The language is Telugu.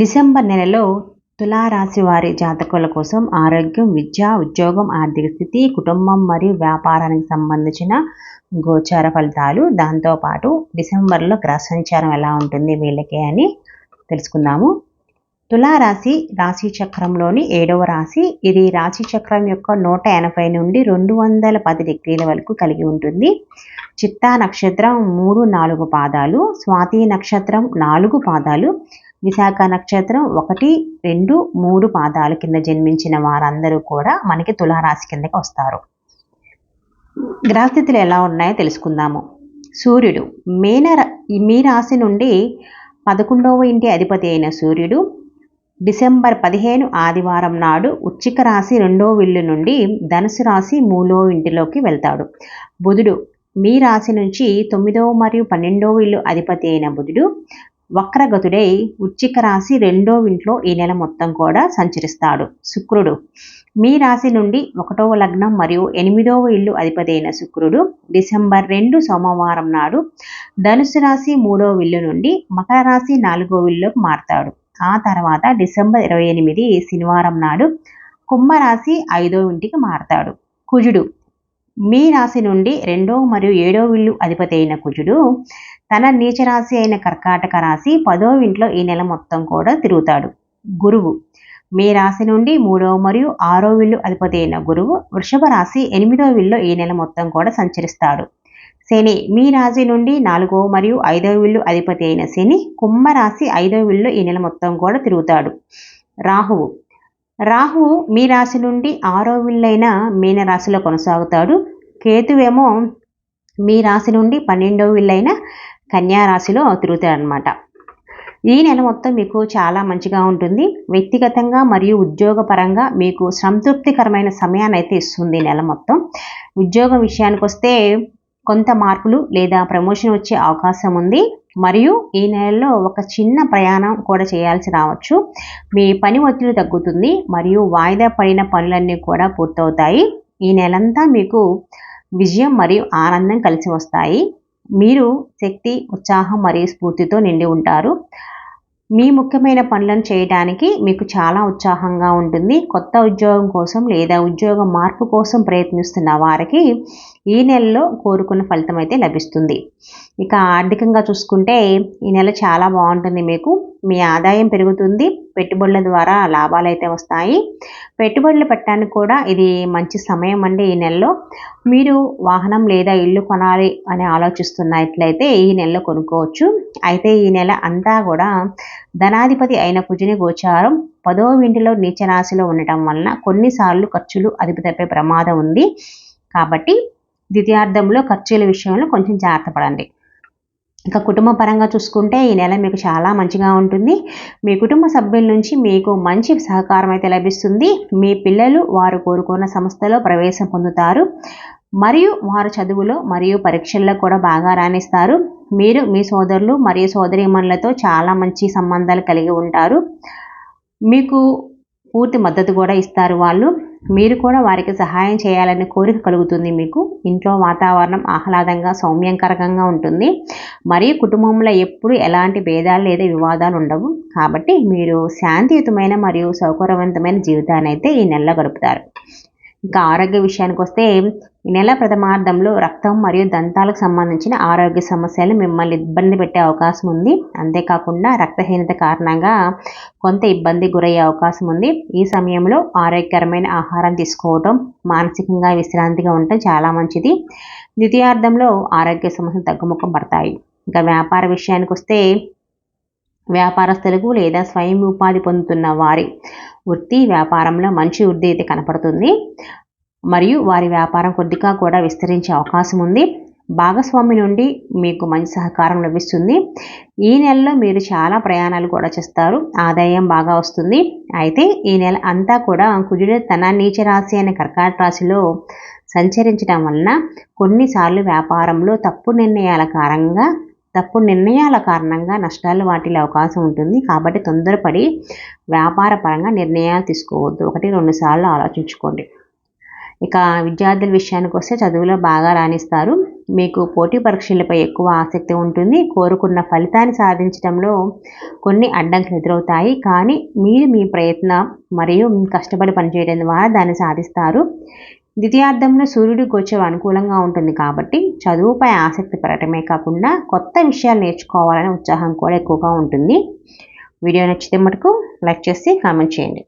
డిసెంబర్ నెలలో తులారాశి వారి జాతకుల కోసం ఆరోగ్యం విద్య ఉద్యోగం ఆర్థిక స్థితి కుటుంబం మరియు వ్యాపారానికి సంబంధించిన గోచార ఫలితాలు. దాంతోపాటు డిసెంబర్లో గ్రహ సంచారం ఎలా ఉంటుంది వీళ్ళకి అని తెలుసుకుందాము. తులారాశి రాశి చక్రంలోని ఏడవ రాశి. ఇది రాశి చక్రం యొక్క నూట ఎనభై నుండి రెండు వందల పది డిగ్రీల వరకు కలిగి ఉంటుంది. చిత్తా నక్షత్రం మూడు నాలుగు పాదాలు స్వాతి నక్షత్రం నాలుగు పాదాలు విశాఖ నక్షత్రం ఒకటి రెండు మూడు పాదాల కింద జన్మించిన వారందరూ కూడా మనకి తులారాశి కిందకి వస్తారు. గ్రహస్థితులు ఎలా ఉన్నాయో తెలుసుకుందాము. సూర్యుడు మేన మీ రాశి నుండి పదకొండవ ఇంటి అధిపతి అయిన సూర్యుడు డిసెంబర్ పదిహేను ఆదివారం నాడు ఉచ్చిక రాశి రెండో విల్లు నుండి ధనుసు రాశి మూడో ఇంటిలోకి వెళ్తాడు. బుధుడు మీ రాశి నుంచి తొమ్మిదవ మరియు పన్నెండవ ఇల్లు అధిపతి అయిన బుధుడు వక్రగతుడై ఉచ్చిక రాశి రెండో ఇంట్లో ఈ నెల మొత్తం కూడా సంచరిస్తాడు. శుక్రుడు. మీ రాశి నుండి ఒకటవ లగ్నం మరియు ఎనిమిదవ ఇల్లు అధిపతి అయిన శుక్రుడు డిసెంబర్ రెండు సోమవారం నాడు ధనుసు రాశి మూడవ ఇల్లు నుండి మకర రాశి నాలుగో ఇల్లుకి మారుతాడు. ఆ తర్వాత డిసెంబర్ ఇరవై ఎనిమిది శనివారం నాడు కుంభరాశి ఐదో ఇంటికి మారతాడు. కుజుడు. మీ రాశి నుండి రెండో మరియు ఏడో ఇల్లు అధిపతి అయిన కుజుడు తన నీచరాశి అయిన కర్కాటక రాశి పదో ఇంట్లో ఈ నెల మొత్తం కూడా తిరుగుతాడు. గురువు. మీ రాశి నుండి మూడవ మరియు ఆరో విల్లు అధిపతి అయిన గురువు వృషభ రాశి ఎనిమిదో విల్లో ఈ నెల మొత్తం కూడా సంచరిస్తాడు. శని. మీ రాశి నుండి నాలుగో మరియు ఐదవ విల్లు అధిపతి అయిన శని కుంభ రాశి ఐదవ విల్లు ఈ నెల మొత్తం కూడా తిరుగుతాడు. రాహువు. రాహువు మీ రాశి నుండి ఆరో విల్లైన మీన రాశిలో కొనసాగుతాడు. కేతువేమో మీ రాశి నుండి పన్నెండవ విల్లైన కన్యా రాశిలో తిరుగుతాడనమాట ఈ నెల మొత్తం మీకు చాలా మంచిగా ఉంటుంది. వ్యక్తిగతంగా మరియు ఉద్యోగపరంగా మీకు సంతృప్తికరమైన సమయాన్ని అయితే ఇస్తుంది నెల మొత్తం. ఉద్యోగం విషయానికి వస్తే కొంత మార్పులు లేదా ప్రమోషన్ వచ్చే అవకాశం ఉంది. మరియు ఈ నెలలో ఒక చిన్న ప్రయాణం కూడా చేయాల్సి రావచ్చు. మీ పని ఒత్తిడి తగ్గుతుంది మరియు వాయిదా పడిన పనులన్నీ కూడా పూర్తవుతాయి. ఈ నెలంతా మీకు విజయం మరియు ఆనందం కలిసి వస్తాయి. మీరు శక్తి ఉత్సాహం మరియు స్ఫూర్తితో నిండి ఉంటారు. మీ ముఖ్యమైన పనులను చేయడానికి మీకు చాలా ఉత్సాహంగా ఉంటుంది. కొత్త ఉద్యోగం కోసం లేదా ఉద్యోగ మార్పు కోసం ప్రయత్నిస్తున్న వారికి ఈ నెలలో కోరుకున్న ఫలితం అయితే లభిస్తుంది. ఇక ఆర్థికంగా చూసుకుంటే ఈ నెల చాలా బాగుంటుంది మీకు. మీ ఆదాయం పెరుగుతుంది. పెట్టుబడుల ద్వారా లాభాలు అయితే వస్తాయి. పెట్టుబడులు పెట్టడానికి కూడా ఇది మంచి సమయం అండి ఈ నెలలో. మీరు వాహనం లేదా ఇల్లు కొనాలి అని ఆలోచిస్తున్నట్లయితే ఈ నెలలో కొనుక్కోవచ్చు. అయితే ఈ నెల అంతా కూడా ధనాధిపతి అయిన కుజుని గోచారం పదో ఇంటిలో నీచరాశిలో ఉండటం వలన కొన్నిసార్లు ఖర్చులు అదుపు తప్పే ప్రమాదం ఉంది. కాబట్టి ద్వితీయార్థంలో ఖర్చుల విషయంలో కొంచెం జాగ్రత్త పడండి. ఇంకా కుటుంబ పరంగా చూసుకుంటే ఈ నెల మీకు చాలా మంచిగా ఉంటుంది. మీ కుటుంబ సభ్యుల నుంచి మీకు మంచి సహకారం అయితే లభిస్తుంది. మీ పిల్లలు వారు కోరుకున్న సంస్థలో ప్రవేశం పొందుతారు. మరియు వారు చదువులో మరియు పరీక్షల్లో కూడా బాగా రాణిస్తారు. మీరు మీ సోదరులు మరియు సోదరీమణులతో చాలా మంచి సంబంధాలు కలిగి ఉంటారు. మీకు పూర్తి మద్దతు కూడా ఇస్తారు వాళ్ళు. మీరు కూడా వారికి సహాయం చేయాలనే కోరిక కలుగుతుంది మీకు. ఇంట్లో వాతావరణం ఆహ్లాదంగా సౌమ్యంకరంగా ఉంటుంది. మరియు కుటుంబంలో ఎప్పుడు ఎలాంటి భేదాలు లేదా వివాదాలు ఉండవు. కాబట్టి మీరు శాంతియుతమైన మరియు సౌకర్యవంతమైన జీవితాన్ని అయితే ఈ నెలలో గడుపుతారు. ఇంకా ఆరోగ్య విషయానికి వస్తే ఈ నెల ప్రథమార్థంలో రక్తం మరియు దంతాలకు సంబంధించిన ఆరోగ్య సమస్యలు మిమ్మల్ని ఇబ్బంది పెట్టే అవకాశం ఉంది. అంతేకాకుండా రక్తహీనత కారణంగా కొంత ఇబ్బంది గురయ్యే అవకాశం ఉంది. ఈ సమయంలో ఆరోగ్యకరమైన ఆహారం తీసుకోవడం మానసికంగా విశ్రాంతిగా ఉండటం చాలా మంచిది. ద్వితీయార్థంలో ఆరోగ్య సమస్యలు తగ్గుముఖం పడతాయి. ఇంకా వ్యాపార విషయానికి వస్తే వ్యాపారస్తులకు లేదా స్వయం ఉపాధి పొందుతున్న వారి వృత్తి వ్యాపారంలో మంచి వృద్ధి అయితే కనపడుతుంది. మరియు వారి వ్యాపారం కొద్దిగా కూడా విస్తరించే అవకాశం ఉంది. భాగస్వామి నుండి మీకు మంచి సహకారం లభిస్తుంది. ఈ నెలలో మీరు చాలా ప్రయాణాలు కూడా చేస్తారు. ఆదాయం బాగా వస్తుంది. అయితే ఈ నెల అంతా కూడా కుజుడు తన నీచ రాశి అనే కర్కాట రాశిలో సంచరించడం వలన కొన్నిసార్లు వ్యాపారంలో తప్పు నిర్ణయాల కారణంగా తప్పు నిర్ణయాల కారణంగా నష్టాలు వాటిల్లే అవకాశం ఉంటుంది. కాబట్టి తొందరపడి వ్యాపార పరంగా నిర్ణయాలు తీసుకోవద్దు. ఒకటి రెండు సార్లు ఆలోచించుకోండి. ఇక విద్యార్థుల విషయానికి వస్తే చదువులో బాగా రాణిస్తారు. మీకు పోటీ పరీక్షలపై ఎక్కువ ఆసక్తి ఉంటుంది. కోరుకున్న ఫలితాన్ని సాధించడంలో కొన్ని అడ్డంకులు ఎదురవుతాయి. కానీ మీరు మీ ప్రయత్నం మరియు కష్టపడి పనిచేయడం ద్వారా దాన్ని సాధిస్తారు. ద్వితీయార్థంలో సూర్యుడి గోచరం అనుకూలంగా ఉంటుంది కాబట్టి చదువుపై ఆసక్తి పెరగటమే కాకుండా కొత్త విషయాలు నేర్చుకోవాలనే ఉత్సాహం కూడా ఎక్కువగా ఉంటుంది. వీడియో నచ్చితే మటుకు లైక్ చేసి కామెంట్ చేయండి.